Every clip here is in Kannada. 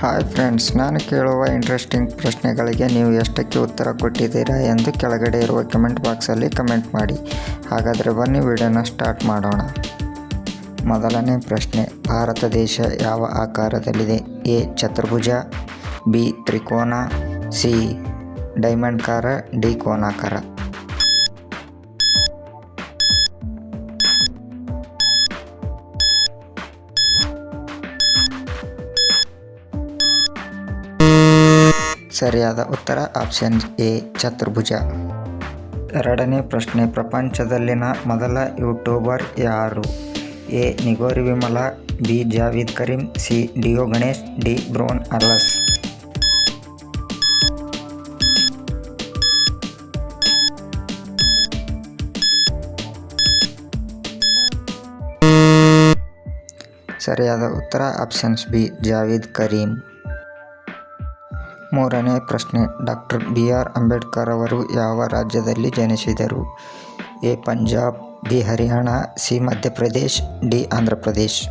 ಹಾಯ್ ಫ್ರೆಂಡ್ಸ್, ನಾನು ಕೇಳುವ ಇಂಟ್ರೆಸ್ಟಿಂಗ್ ಪ್ರಶ್ನೆಗಳಿಗೆ ನೀವು ಎಷ್ಟಕ್ಕೆ ಉತ್ತರ ಕೊಟ್ಟಿದ್ದೀರಾ ಎಂದು ಕೆಳಗಡೆ ಇರುವ ಕಮೆಂಟ್ ಬಾಕ್ಸಲ್ಲಿ ಕಮೆಂಟ್ ಮಾಡಿ. ಹಾಗಾದರೆ ಬನ್ನಿ ವಿಡಿಯೋನ ಸ್ಟಾರ್ಟ್ ಮಾಡೋಣ. ಮೊದಲನೇ ಪ್ರಶ್ನೆ, ಭಾರತ ದೇಶ ಯಾವ ಆಕಾರದಲ್ಲಿದೆ? ಎ, ಚತುರ್ಭುಜ, ಬಿ, ತ್ರಿಕೋನ, ಸಿ, ಡೈಮಂಡ್ ಕಾರ, ಡಿ, ಕೋನಾಕಾರ. ಸರಿಯಾದ ಉತ್ತರ ಆಪ್ಷನ್ ಎ, ಚತುರ್ಭುಜ. ಎರಡನೇ ಪ್ರಶ್ನೆ, ಪ್ರಪಂಚದಲ್ಲಿನ ಮೊದಲ ಯೂಟ್ಯೂಬರ್ ಯಾರು? ಎ, ನಿಗೋರಿ ವಿಮಲ, ಬಿ, ಜಾವೀದ್ ಕರೀಂ, ಸಿ, ಡಿಯೋ ಗಣೇಶ್, ಡಿ ಬ್ರೋನ್ ಅರ್ಲಸ್. ಸರಿಯಾದ ಉತ್ತರ ಆಪ್ಷನ್ಸ್ ಬಿ, ಜಾವೀದ್ ಕರೀಂ. ಮೂರನೇ ಪ್ರಶ್ನೆ, ಡಾಕ್ಟರ್ ಬಿ ಆರ್ ಅಂಬೇಡ್ಕರ್ ಅವರು ಯಾವ ರಾಜ್ಯದಲ್ಲಿ ಜನಿಸಿದರು? A, Punjab, B, Haryana, C, Madhya Pradesh, D Andhra Pradesh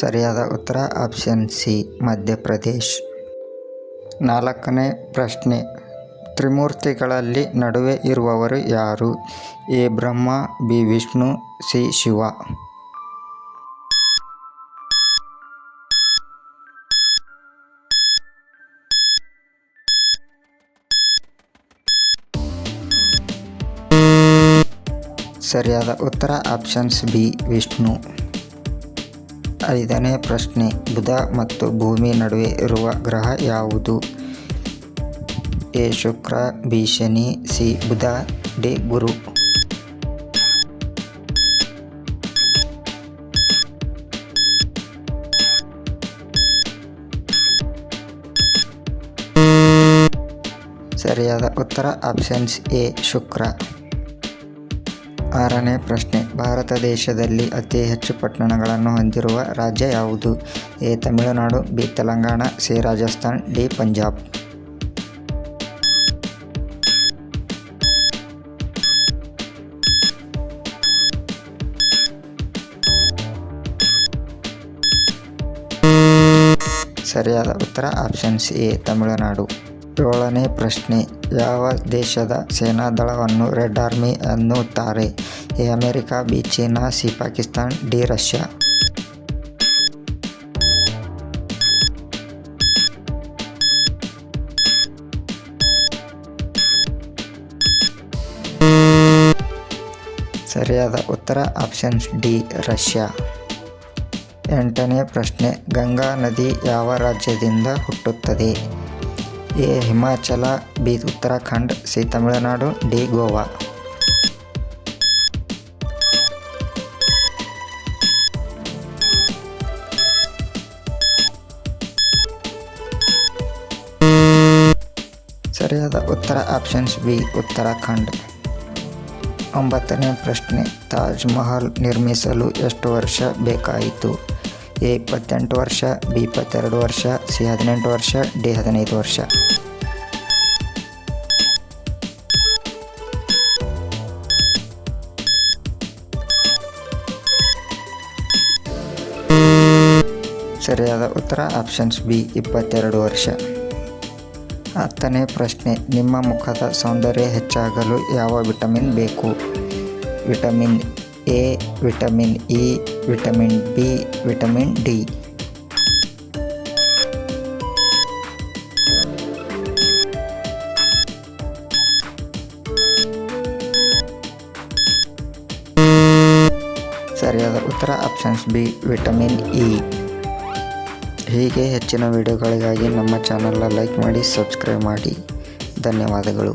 ಸರಿಯಾದ ಉತ್ತರ, ಆಪ್ಷನ್ ಸಿ, ಮಧ್ಯಪ್ರದೇಶ್. ನಾಲ್ಕನೇ ಪ್ರಶ್ನೆ ತ್ರಿಮೂರ್ತಿಗಳಲ್ಲಿ ನಡುವೆ ಇರುವವರು ಯಾರು? A. Brahma, B. Vishnu, C. Shiva. ಸರಿಯಾದ ಉತ್ತರ, ಆಪ್ಷನ್ಸ್ ಬಿ, ವಿಷ್ಣು. ಐದನೇ ಪ್ರಶ್ನೆ, ಬುಧ ಮತ್ತು ಭೂಮಿ ನಡುವೆ ಇರುವ ಗ್ರಹ ಯಾವುದು? A Shukra B Shani C Budha D Guru. ಸರಿಯಾದ ಉತ್ತರ ಆಪ್ಷನ್ಸ್ ಎ ಶುಕ್ರ. ಆರನೇ ಪ್ರಶ್ನೆ, ಭಾರತ ದೇಶದಲ್ಲಿ ಅತಿ ಹೆಚ್ಚು ಪಟ್ಟಣಗಳನ್ನು ಹೊಂದಿರುವ ರಾಜ್ಯ ಯಾವುದು? A, Tamil Nadu, B, Telangana, C, Rajasthan, D, Punjab. ಸರಿಯಾದ ಉತ್ತರ ಆಪ್ಷನ್ಸ್ ಎ ತಮಿಳುನಾಡು. ಏಳನೇ ಪ್ರಶ್ನೆ, ಯಾವ ದೇಶದ ಸೇನಾದಳವನ್ನು ರೆಡ್ ಆರ್ಮಿ ಅನ್ನುತ್ತಾರೆ? A, America, B, China, C, Pakistan, D, Russia. ಸರಿಯಾದ ಉತ್ತರ ಆಪ್ಷನ್ಸ್ ಡಿ ರಷ್ಯಾ. ಎಂಟನೇ ಪ್ರಶ್ನೆ, ಗಂಗಾ ನದಿ ಯಾವ ರಾಜ್ಯದಿಂದ ಹುಟ್ಟುತ್ತದೆ? A, Himachal, B, Uttarakhand, C, Tamil Nadu, D, Goa. ಸರಿಯಾದ ಉತ್ತರ ಆಪ್ಷನ್ಸ್ ಬಿ, ಉತ್ತರಾಖಂಡ್. ಒಂಬತ್ತನೇ ಪ್ರಶ್ನೆ, ತಾಜ್ ಮಹಲ್ ನಿರ್ಮಿಸಲು ಎಷ್ಟು ವರ್ಷ ಬೇಕಾಯಿತು? ಎ ಇಪ್ಪತ್ತೆಂಟು ವರ್ಷ, ಬಿ ಇಪ್ಪತ್ತೆರಡು ವರ್ಷ, ಸಿ ಹದಿನೆಂಟು ವರ್ಷ, ಡಿ ಹದಿನೈದು ವರ್ಷ. ಸರಿಯಾದ ಉತ್ತರ, ಆಪ್ಷನ್ಸ್ ಬಿ, ಇಪ್ಪತ್ತೆರಡು ವರ್ಷ. ಹತ್ತನೇ ಪ್ರಶ್ನೆ, ನಿಮ್ಮ ಮುಖದ ಸೌಂದರ್ಯ ಹೆಚ್ಚಾಗಲು ಯಾವ ವಿಟಮಿನ್ ಬೇಕು? Vitamin A, vitamin E, vitamin B, vitamin D. ಸರಿಯಾದ ಉತ್ತರ, ಆಪ್ಷನ್ಸ್ ಬಿ, ವಿಟಮಿನ್ ಇ. ಹೀಗೆ ಹೆಚ್ಚಿನ ವಿಡಿಯೋಗಳಿಗಾಗಿ ನಮ್ಮ ಚಾನಲ್ನ ಲೈಕ್ ಮಾಡಿ, ಸಬ್ಸ್ಕ್ರೈಬ್ ಮಾಡಿ. ಧನ್ಯವಾದಗಳು.